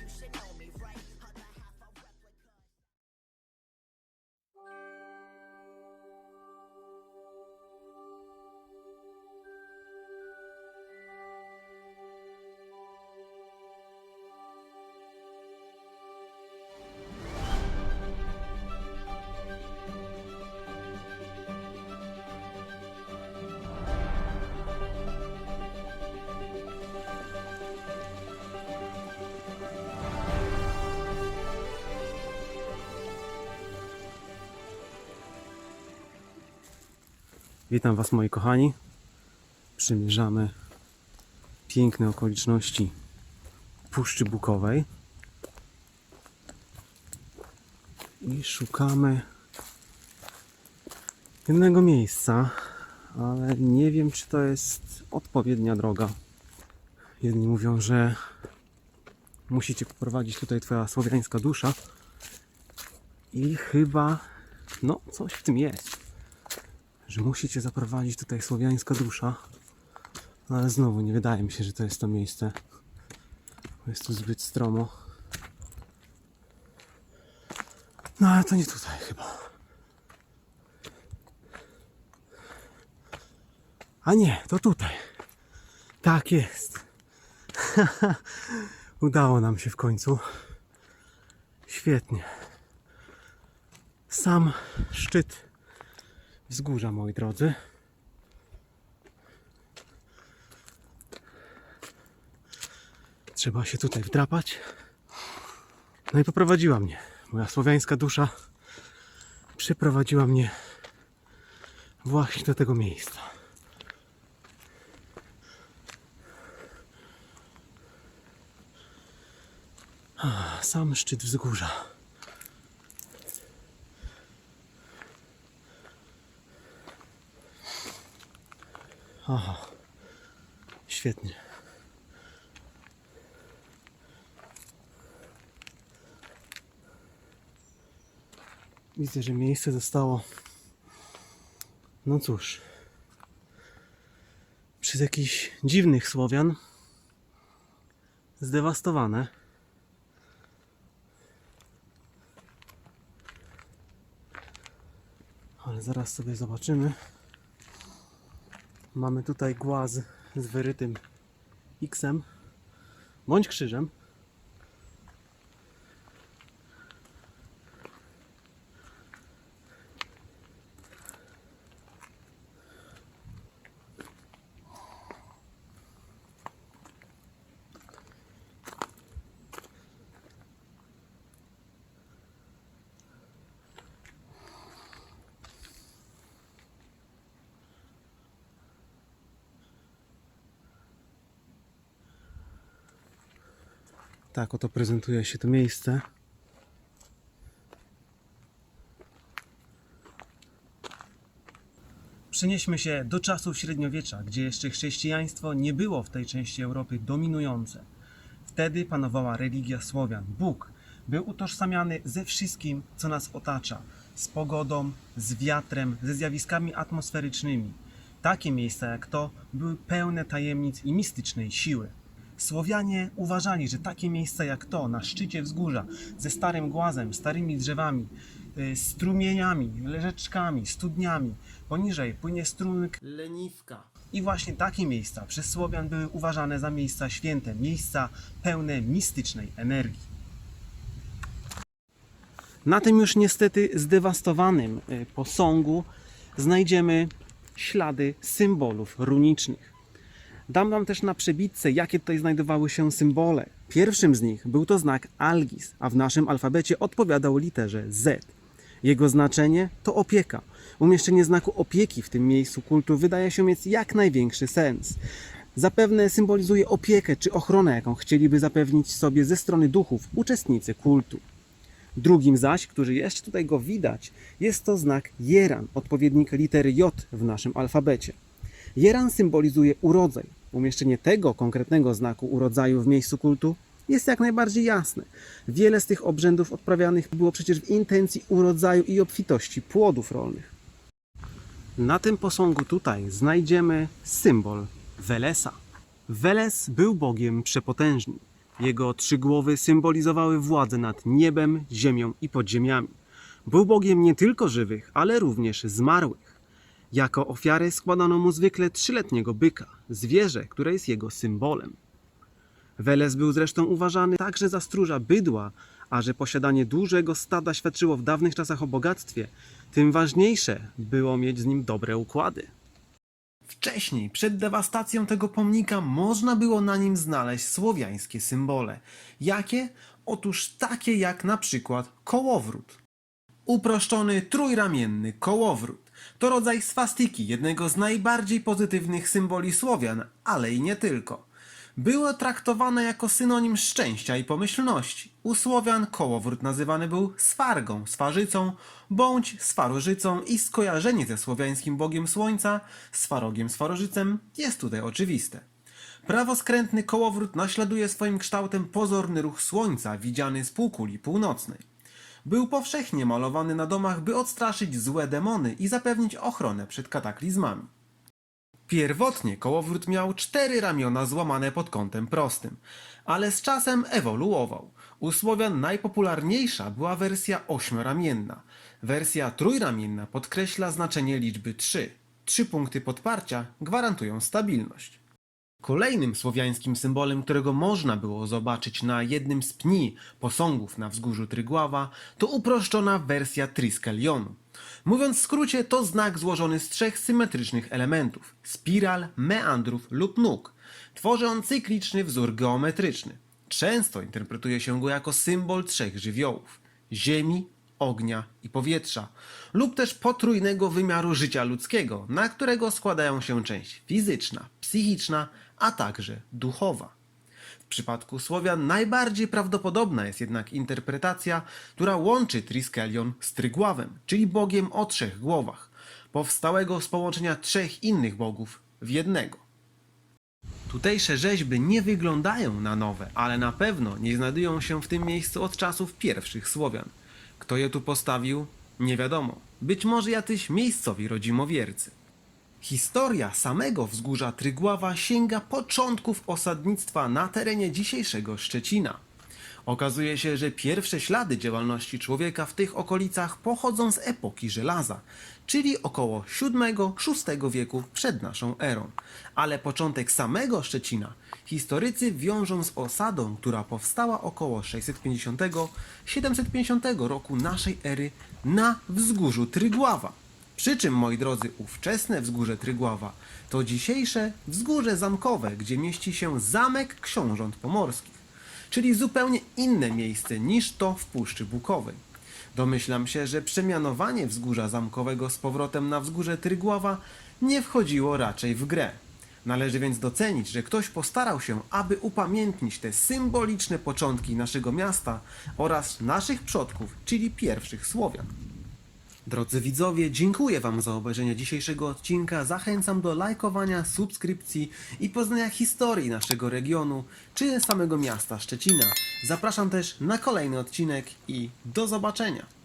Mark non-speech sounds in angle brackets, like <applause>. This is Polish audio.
you should know me. Witam Was moi kochani. Przymierzamy piękne okoliczności Puszczy Bukowej. I szukamy jednego miejsca, ale nie wiem czy to jest odpowiednia droga. Jedni mówią, że musicie poprowadzić tutaj Twoja słowiańska dusza. I chyba, no, coś w tym jest że musicie zaprowadzić tutaj słowiańska dusza. No ale znowu nie wydaje mi się, że to jest to miejsce. Jest tu zbyt stromo. No ale to nie tutaj chyba. A nie, to tutaj. Tak jest. <laughs> Udało nam się w końcu. Świetnie. Sam szczyt wzgórza, moi drodzy. Trzeba się tutaj wdrapać. No i poprowadziła mnie. Moja słowiańska dusza przyprowadziła mnie właśnie do tego miejsca. Sam szczyt wzgórza. Aha, świetnie. Widzę, że miejsce zostało, no cóż, przez jakichś dziwnych Słowian zdewastowane. Ale zaraz sobie zobaczymy. Mamy tutaj głaz z wyrytym X-em bądź krzyżem. Tak oto prezentuje się to miejsce. Przenieśmy się do czasów średniowiecza, gdzie jeszcze chrześcijaństwo nie było w tej części Europy dominujące. Wtedy panowała religia Słowian. Bóg był utożsamiany ze wszystkim, co nas otacza. Z pogodą, z wiatrem, ze zjawiskami atmosferycznymi. Takie miejsca jak to były pełne tajemnic i mistycznej siły. Słowianie uważali, że takie miejsca jak to, na szczycie wzgórza, ze starym głazem, starymi drzewami, y, strumieniami, rzeczkami, studniami, poniżej płynie strumyk leniwka. I właśnie takie miejsca przez Słowian były uważane za miejsca święte, miejsca pełne mistycznej energii. Na tym już niestety zdewastowanym y, posągu znajdziemy ślady symbolów runicznych. Dam Wam też na przebitce, jakie tutaj znajdowały się symbole. Pierwszym z nich był to znak Algis, a w naszym alfabecie odpowiadał literze Z. Jego znaczenie to opieka. Umieszczenie znaku opieki w tym miejscu kultu wydaje się mieć jak największy sens. Zapewne symbolizuje opiekę czy ochronę, jaką chcieliby zapewnić sobie ze strony duchów uczestnicy kultu. Drugim zaś, który jeszcze tutaj go widać, jest to znak Jeran, odpowiednik litery J w naszym alfabecie. Jeran symbolizuje urodzaj. Umieszczenie tego konkretnego znaku urodzaju w miejscu kultu jest jak najbardziej jasne. Wiele z tych obrzędów odprawianych było przecież w intencji urodzaju i obfitości płodów rolnych. Na tym posągu tutaj znajdziemy symbol Welesa. Weles był bogiem przepotężnym. Jego trzy głowy symbolizowały władzę nad niebem, ziemią i podziemiami. Był Bogiem nie tylko żywych, ale również zmarłych. Jako ofiarę składano mu zwykle trzyletniego byka, zwierzę, które jest jego symbolem. Weles był zresztą uważany także za stróża bydła, a że posiadanie dużego stada świadczyło w dawnych czasach o bogactwie, tym ważniejsze było mieć z nim dobre układy. Wcześniej, przed dewastacją tego pomnika, można było na nim znaleźć słowiańskie symbole. Jakie? Otóż takie jak na przykład kołowrót. Uproszczony trójramienny kołowrót to rodzaj swastyki, jednego z najbardziej pozytywnych symboli Słowian, ale i nie tylko. Było traktowane jako synonim szczęścia i pomyślności. U Słowian kołowrót nazywany był swargą, swarzycą, bądź swarożycą i skojarzenie ze słowiańskim bogiem słońca, swarogiem, swarożycem jest tutaj oczywiste. Prawoskrętny kołowrót naśladuje swoim kształtem pozorny ruch słońca widziany z półkuli północnej. Był powszechnie malowany na domach, by odstraszyć złe demony i zapewnić ochronę przed kataklizmami. Pierwotnie kołowrót miał cztery ramiona złamane pod kątem prostym, ale z czasem ewoluował. U Słowian najpopularniejsza była wersja ośmioramienna. Wersja trójramienna podkreśla znaczenie liczby 3. Trzy punkty podparcia gwarantują stabilność. Kolejnym słowiańskim symbolem, którego można było zobaczyć na jednym z pni posągów na wzgórzu Trygława, to uproszczona wersja Triskelionu. Mówiąc w skrócie, to znak złożony z trzech symetrycznych elementów spiral, meandrów lub nóg. Tworzy on cykliczny wzór geometryczny. Często interpretuje się go jako symbol trzech żywiołów ziemi, ognia i powietrza, lub też potrójnego wymiaru życia ludzkiego, na którego składają się część fizyczna, psychiczna, a także duchowa. W przypadku Słowian najbardziej prawdopodobna jest jednak interpretacja, która łączy Triskelion z Trygławem, czyli bogiem o trzech głowach, powstałego z połączenia trzech innych bogów w jednego. Tutejsze rzeźby nie wyglądają na nowe, ale na pewno nie znajdują się w tym miejscu od czasów pierwszych Słowian. Kto je tu postawił? Nie wiadomo. Być może jacyś miejscowi rodzimowiercy. Historia samego wzgórza Trygława sięga początków osadnictwa na terenie dzisiejszego Szczecina. Okazuje się, że pierwsze ślady działalności człowieka w tych okolicach pochodzą z epoki żelaza, czyli około VII-VI wieku przed naszą erą. Ale początek samego Szczecina historycy wiążą z osadą, która powstała około 650-750 roku naszej ery na wzgórzu Trygława. Przy czym, moi drodzy, ówczesne wzgórze Trygława to dzisiejsze wzgórze zamkowe, gdzie mieści się zamek książąt pomorskich, czyli zupełnie inne miejsce niż to w Puszczy Bukowej. Domyślam się, że przemianowanie wzgórza zamkowego z powrotem na wzgórze Trygława nie wchodziło raczej w grę. Należy więc docenić, że ktoś postarał się, aby upamiętnić te symboliczne początki naszego miasta oraz naszych przodków, czyli pierwszych Słowian. Drodzy widzowie, dziękuję Wam za obejrzenie dzisiejszego odcinka. Zachęcam do lajkowania, subskrypcji i poznania historii naszego regionu czy samego miasta Szczecina. Zapraszam też na kolejny odcinek i do zobaczenia.